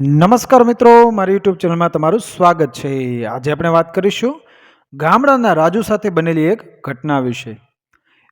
નમસ્કાર મિત્રો, મારી યુટ્યુબ ચેનલમાં તમારું સ્વાગત છે. આજે આપણે વાત કરીશું ગામડાના રાજુ સાથે બનેલી એક ઘટના વિશે.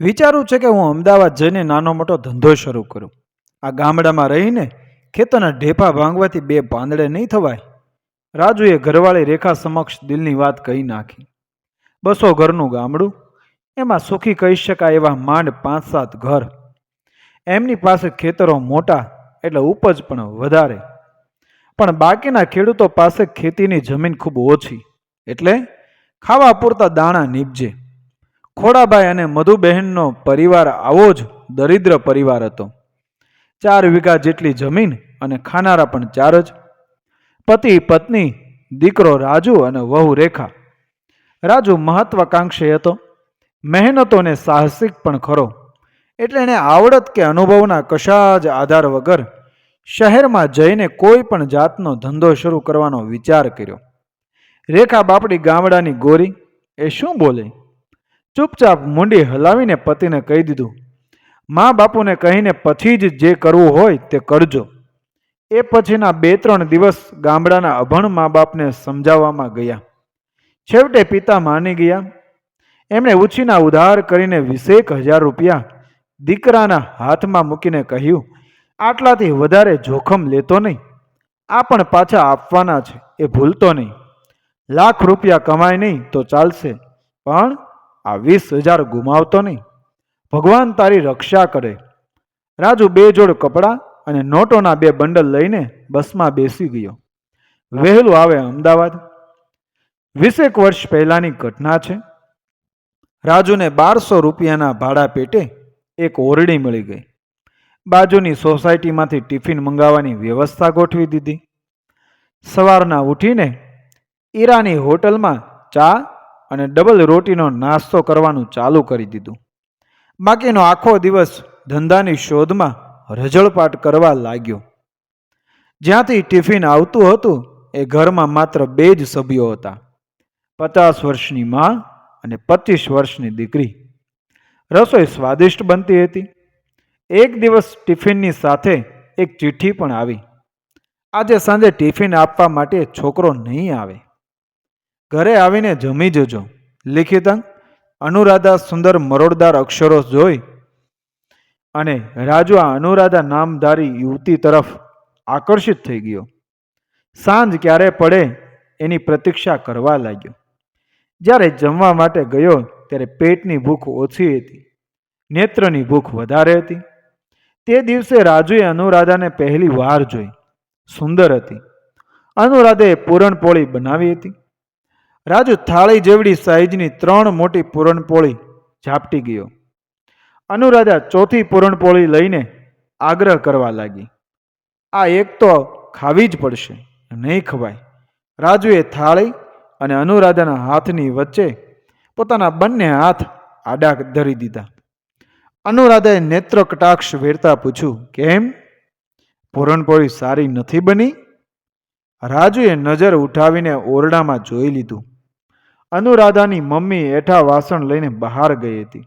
વિચારું છે કે હું અમદાવાદ જઈને નાનો મોટો ધંધો શરૂ કરું. આ ગામડામાં રહીને ખેતરના ઢેફા ભાંગવાથી બે પાંદડે નહીં થવાય. રાજુએ ઘરવાળી રેખા સમક્ષ દિલની વાત કહી નાખી. બસો ઘરનું ગામડું, એમાં સુખી કહી શકાય એવા માંડ પાંચ સાત ઘર. એમની પાસે ખેતરો મોટા, એટલે ઉપજ પણ વધારે. પણ બાકીના ખેડૂતો પાસે ખેતીની જમીન ખૂબ ઓછી. એટલે ખાવા પૂરતા દાણા નીપજે. ખોડાભાઈ અને મધુબહેનનો પરિવાર આવો જ દરિદ્ર પરિવાર હતો. ચાર વીઘા જેટલી જમીન અને ખાનારા પણ ચાર જ. પતિ, પત્ની, દીકરો, રાજુ અને વહુ રેખા. રાજુ મહત્વાકાંક્ષી હતો. મહેનતોને સાહસિક પણ ખરો. એટલે એણે આવડત કે અનુભવના કશા જ આધાર વગર શહેરમાં જઈને કોઈ પણ જાતનો ધંધો શરૂ કરવાનો વિચાર કર્યો. રેખા બાપડી ગામડાની ગોરી, એ શું બોલે? ચૂપચાપ મુંડી હલાવીને પતિને કહી દીધું, મા બાપુને કહીને પછી જ જે કરવું હોય તે કરજો. એ પછીના બે ત્રણ દિવસ ગામડાના અભણ મા બાપને સમજાવવામાં ગયા. છેવટે પિતા માની ગયા. એમણે ઉછીના ઉધાર કરીને વીસેક હજાર રૂપિયા દીકરાના હાથમાં મૂકીને કહ્યું આટલાથી વધારે જોખમ લેતો નહીં. આ પણ પાછા આપવાના છે, એ ભૂલતો નહીં. લાખ રૂપિયા કમાય નહીં તો ચાલશે, પણ આ વીસ હજાર ગુમાવતો નહીં. ભગવાન તારી રક્ષા કરે. રાજુ બે જોડ કપડાં અને નોટોના બે બંડલ લઈને બસમાં બેસી ગયો. વહેલું આવે અમદાવાદ. વીસેક વર્ષ પહેલાની ઘટના છે. રાજુને બારસો રૂપિયાના ભાડા પેટે એક ઓરડી મળી ગઈ. બાજુની સોસાયટીમાંથી ટિફિન મંગાવવાની વ્યવસ્થા ગોઠવી દીધી. સવારના ઉઠીને ઈરાની હોટલમાં ચા અને ડબલ રોટીનો નાસ્તો કરવાનું ચાલુ કરી દીધું. બાકીનો આખો દિવસ ધંધાની શોધમાં રજળપાટ કરવા લાગ્યો. જ્યાંથી ટિફિન આવતું હતું, એ ઘરમાં માત્ર બે જ સભ્યો હતા. પચાસ વર્ષની માં અને પચીસ વર્ષની દીકરી. રસોઈ સ્વાદિષ્ટ બનતી હતી. એક દિવસ ટિફિનની સાથે એક ચિઠ્ઠી પણ આવી. આજે સાંજે ટિફિન આપવા માટે છોકરો નહીં આવે. ઘરે આવીને જમી જજો. લિખિતંગ અનુરાધા સુંદર મરોડદાર અક્ષરો જોઈ અને રાજુ આ અનુરાધા નામધારી યુવતી તરફ આકર્ષિત થઈ ગયો. સાંજ ક્યારે પડે એની પ્રતીક્ષા કરવા લાગ્યો. જ્યારે જમવા માટે ગયો ત્યારે પેટની ભૂખ ઓછી હતી, નેત્રની ભૂખ વધારે હતી. તે દિવસે રાજુએ અનુરાધાને પહેલી વાર જોઈ. સુંદર હતી. અનુરાધાએ પૂરણપોળી બનાવી હતી. રાજુ થાળી જેવડી સાઈઝની ત્રણ મોટી પૂરણપોળી ઝાપટી ગયો. અનુરાધા ચોથી પૂરણપોળી લઈને આગ્રહ કરવા લાગી. આ એક તો ખાવી જ પડશે, નહીં ખવાય. રાજુએ થાળી અને અનુરાધાના હાથની વચ્ચે પોતાના બંને હાથ આડા ધરી દીધા. અનુરાધાએ નેત્ર કટાક્ષ વેરતા પૂછ્યું, કેમ? પૂરણપોળી સારી નથી બની? રાજુએ નજર ઉઠાવીને ઓરડામાં જોઈ લીધું. અનુરાધાની મમ્મી એઠા વાસણ લઈને બહાર ગઈ હતી.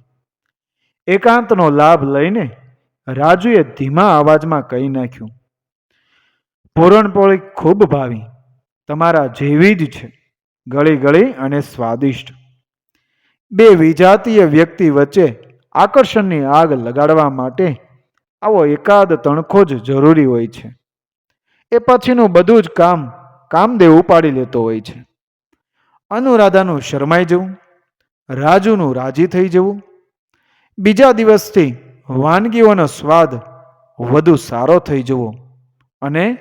એકાંતનો લાભ લઈને રાજુએ ધીમા અવાજમાં કહી નાખ્યું, પૂરણપોળી ખૂબ ભાવી, તમારા જેવી જ છે, ગળી ગળી અને સ્વાદિષ્ટ. બે વિજાતીય વ્યક્તિ વચ્ચે આકર્ષણની આગ લગાડવા માટે આવો એકાદ તણખો જ જરૂરી હોય છે. એ પછીનું બધું જ કામ કામદેવ ઉપાડી લેતો હોય છે. અનુરાધાનું શરમાઈ જવું, રાજુનું રાજી થઈ જવું, બીજા દિવસથી વાનગીઓનો સ્વાદ વધુ સારો થઈ જવો અને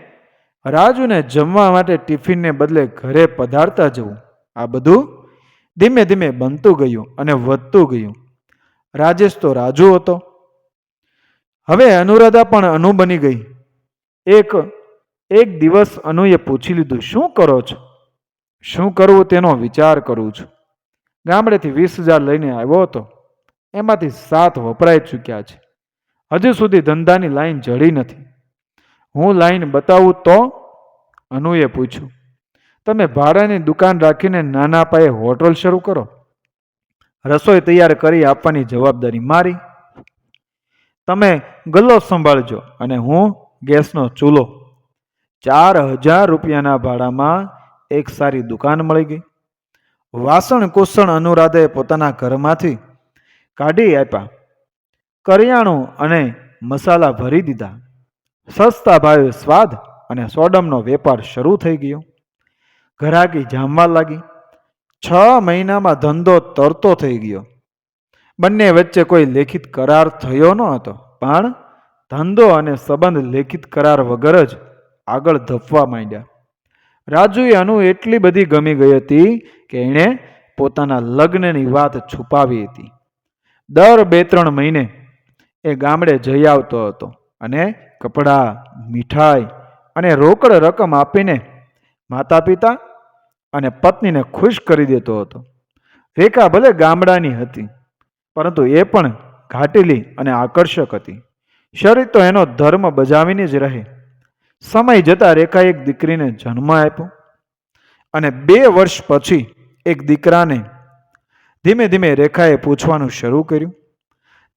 રાજુને જમવા માટે ટિફિનને બદલે ઘરે પધારતા જવું. આ બધું ધીમે ધીમે બનતું ગયું અને વધતું ગયું. રાજેશ તો રાજુ હતો. હવે અનુરાધા પણ અનુ બની ગઈ. એક એક દિવસ અનુએ પૂછી લીધું, શું કરો છો? શું કરવું તેનો વિચાર કરું છું. ગામડેથી વીસ હજાર લઈને આવ્યો હતો. એમાંથી સાત વપરાઈ ચૂક્યા છે. હજુ સુધી ધંધાની લાઈન જડી નથી. હું લાઈન બતાવું તો? અનુએ પૂછ્યું. તમે ભાડાની દુકાન રાખીને નાના પાયે હોટલ શરૂ કરો. રસોઈ તૈયાર કરી આપવાની જવાબદારી મારી. તમે ગલ્લો સંભાળજો અને હું ગેસનો ચૂલો ચાર હજાર રૂપિયાના ભાડામાં એક સારી દુકાન મળી ગઈ. વાસણ કુસણ અનુરાધાએ પોતાના ઘરમાંથી કાઢી આપ્યા. કરિયાણું અને મસાલા ભરી દીધા. સસ્તા ભાવે સ્વાદ અને સોડમનો વેપાર શરૂ થઈ ગયો. ઘરાકી જામવા લાગી. છ મહિનામાં ધંધો તરતો થઈ ગયો. બંને વચ્ચે કોઈ લેખિત કરાર થયો ન હતો, પણ ધંધો અને સંબંધ લેખિત કરાર વગર જ આગળ ધપવા માંડ્યા. રાજુએ અનુ એટલી બધી ગમી ગઈ હતી કે એણે પોતાના લગ્નની વાત છુપાવી હતી. દર બે ત્રણ મહિને એ ગામડે જઈ આવતો હતો અને કપડાં, મીઠાઈ અને રોકડ રકમ આપીને માતા પિતા અને પત્નીને ખુશ કરી દેતો હતો. રેખા ભલે ગામડાની હતી, પરંતુ એ પણ ઘાટેલી અને આકર્ષક હતી. શરીર તો એનો ધર્મ બજાવીને જ રહે. સમય જતાં રેખા એક દીકરીને જન્મ આપ્યો અને બે વર્ષ પછી એક દીકરાને ધીમે ધીમે રેખાએ પૂછવાનું શરૂ કર્યું,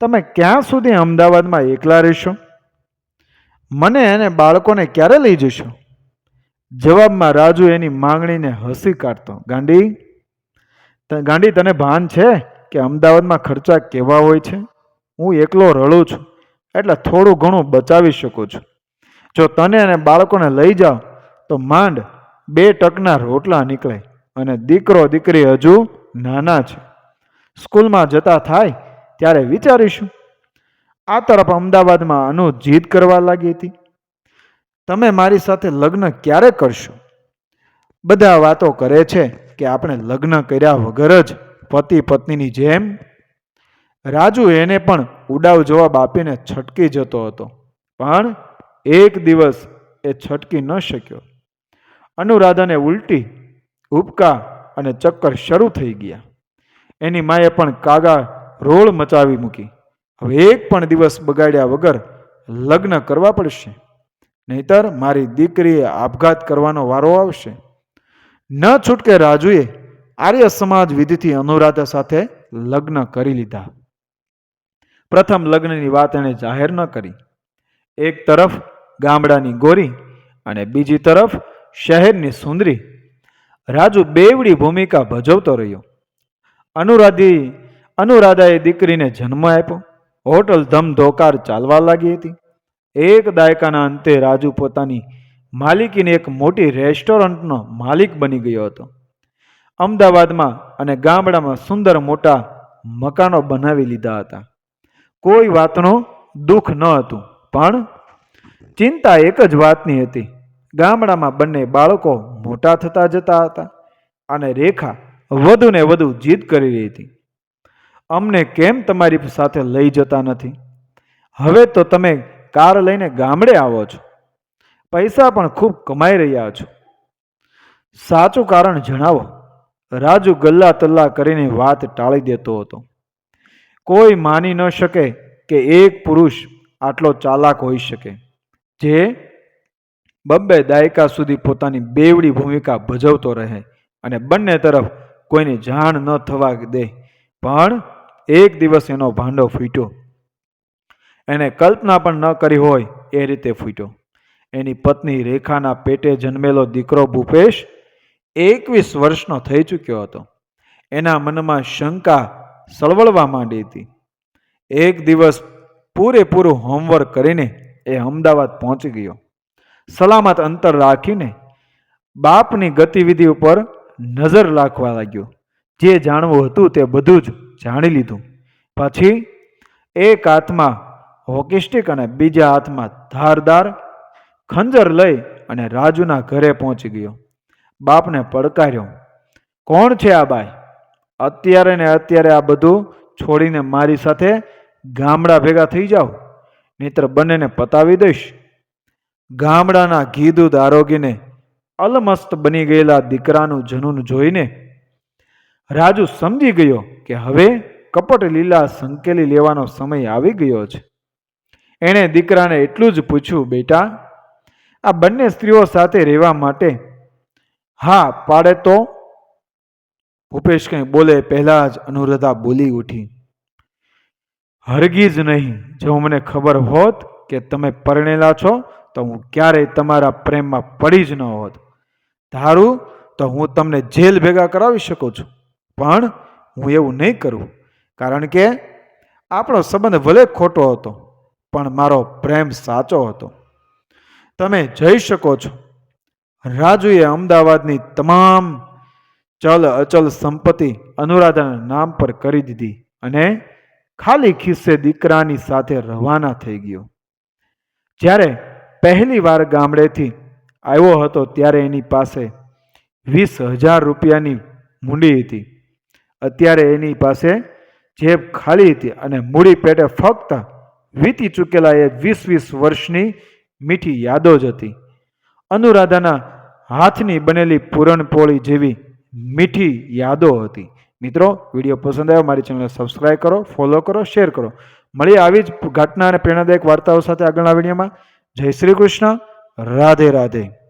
તમે ક્યાં સુધી અમદાવાદમાં એકલા રહેશો? મને અને બાળકોને ક્યારે લઈ જશો? જવાબમાં રાજુ એની માંગણીને હસી કાઢતો. ગાંડી ગાંડી તને ભાન છે કે અમદાવાદમાં ખર્ચા કેવા હોય છે? હું એકલો રડું છું, એટલે થોડું ઘણું બચાવી શકું છું. જો તને અને બાળકોને લઈ જાઓ, તો માંડ બે ટકના રોટલા નીકળે અને દીકરો દીકરી હજુ નાના છે. સ્કૂલમાં જતા થાય ત્યારે વિચારીશું. આ તરફ અમદાવાદમાં અનુ જીદ કરવા લાગી હતી. તમે મારી સાથે લગ્ન ક્યારે કરશો? બધા વાતો કરે છે કે આપણે લગ્ન કર્યા વગર જ પતિ પત્નીની જેમ. રાજુ એને પણ ઉડાવ જવાબ આપીને છટકી જતો હતો. પણ એક દિવસ એ છટકી ન શક્યો. અનુરાધાને ઉલટી ઉપકા અને ચક્કર શરૂ થઈ ગયા. એની માએ પણ કાગા રોળ મચાવી મૂકી. હવે એક પણ દિવસ બગાડ્યા વગર લગ્ન કરવા પડશે. નહીતર મારી દીકરીએ આપઘાત કરવાનો વારો આવશે. ન છૂટકે રાજુએ આર્ય સમાજ વિધિથી અનુરાધા સાથે લગ્ન કરી લીધા. પ્રથમ લગ્નની વાત એણે જાહેર ન કરી. એક તરફ ગામડાની ગોરી અને બીજી તરફ શહેરની સુંદરી. રાજુ બેવડી ભૂમિકા ભજવતો રહ્યો. અનુરાધી, અનુરાધાએ દીકરીને જન્મ આપ્યો. હોટલ ધમધોકાર ચાલવા લાગી હતી. એક દાયકાના અંતે રાજુ પોતાની માલિકીની એક મોટી રેસ્ટોરન્ટનો માલિક બની ગયો હતો. અમદાવાદમાં અને ગામડામાં સુંદર મોટા મકાનો બનાવી લીધા હતા. કોઈ વાતનો દુઃખ ન હતું, પણ ચિંતા એક જ વાતની હતી. ગામડામાં બંને બાળકો મોટા થતા જતા હતા અને રેખા વધુ ને વધુ જીદ કરી રહી હતી. અમને કેમ તમારી સાથે લઈ જતા નથી? હવે તો તમે કાર લઈને ગામડે આવો છો. પૈસા પણ ખૂબ કમાઈ રહ્યા છો. સાચું કારણ જણાવો. રાજુ ગલ્લા તલ્લા કરીને વાત ટાળી દેતો હતો. કોઈ માની ન શકે કે એક પુરુષ આટલો ચાલાક હોઈ શકે. જે બબ્બે દાયકા સુધી પોતાની બેવડી ભૂમિકા ભજવતો રહે અને બંને તરફ કોઈની જાણ ન થવા દે. પણ એક દિવસ એનો ભાંડો ફૂટ્યો. એને કલ્પના પણ ન કરી હોય એ રીતે ફૂટ્યો. એની પત્ની રેખાના પેટે જન્મેલો દીકરો ભૂપેશ એકવીસ વર્ષનો થઈ ચૂક્યો હતો. એના મનમાં શંકા સળવળવા માંડી હતી. એક દિવસ પૂરેપૂરું હોમવર્ક કરીને એ અમદાવાદ પહોંચી ગયો. સલામત અંતર રાખીને બાપની ગતિવિધિ ઉપર નજર રાખવા લાગ્યો. જે જાણવું હતું તે બધું જ જાણી લીધું. પછી એક હાથમાં હોકી સ્ટિક અને બીજા હાથમાં ધારદાર ખંજર લઈ અને રાજુના ઘરે પહોંચી ગયો. બાપને પડકાર્યો, કોણ છે આ બાઈ? અત્યારે ને અત્યારે આ બધું છોડીને મારી સાથે ગામડા ભેગા થઈ જાઓ, નહીતર બંનેને પતાવી દઈશ. ગામડાના ઘી દૂધ આરોગીને અલમસ્ત બની ગયેલા દીકરાનું જનૂન જોઈને રાજુ સમજી ગયો કે હવે કપટ લીલા સંકેલી લેવાનો સમય આવી ગયો છે. એણે દીકરાને એટલું જ પૂછ્યું, બેટા, આ બંને સ્ત્રીઓ સાથે રહેવા માટે હા પાડે તો? ભૂપેશ કંઈ બોલે પહેલાં જ અનુરાધા બોલી ઉઠી હરગીજ નહીં, જો મને ખબર હોત કે તમે પરણેલા છો, તો હું ક્યારેય તમારા પ્રેમમાં પડી જ ન હોત. ધારું, તો હું તમને જેલ ભેગા કરાવી શકું છું, પણ હું એવું નહીં કરું, કારણ કે આપણો સંબંધ ભલે ખોટો હતો પણ મારો પ્રેમ સાચો હતો. તમે જઈ શકો છો. રાજુએ અમદાવાદની તમામ ચલ અચલ સંપત્તિ અનુરાધાના નામ પર કરી દીધી અને ખાલી ખિસ્સે દીકરાની સાથે રવાના થઈ ગયો. જ્યારે પહેલી વાર ગામડેથી આવ્યો હતો ત્યારે એની પાસે વીસ હજાર રૂપિયાની મૂડી હતી. અત્યારે એની પાસે જેબ ખાલી હતી અને મૂડી પેટે ફક્ત વીતી ચૂકેલા એ વીસ વીસ વર્ષની મીઠી યાદો જ હતી. અનુરાધાના હાથની બનેલી પૂરણપોળી જેવી મીઠી યાદો હતી. મિત્રો, વીડિયો પસંદ આવ્યો, મારી ચેનલને સબસ્ક્રાઇબ કરો ફોલો કરો શેર કરો. મળીએ આવી જ ઘટના અને પ્રેરણાદાયક વાર્તાઓ સાથે આગળના વિડીયોમાં. જય શ્રી કૃષ્ણ. રાધે રાધે.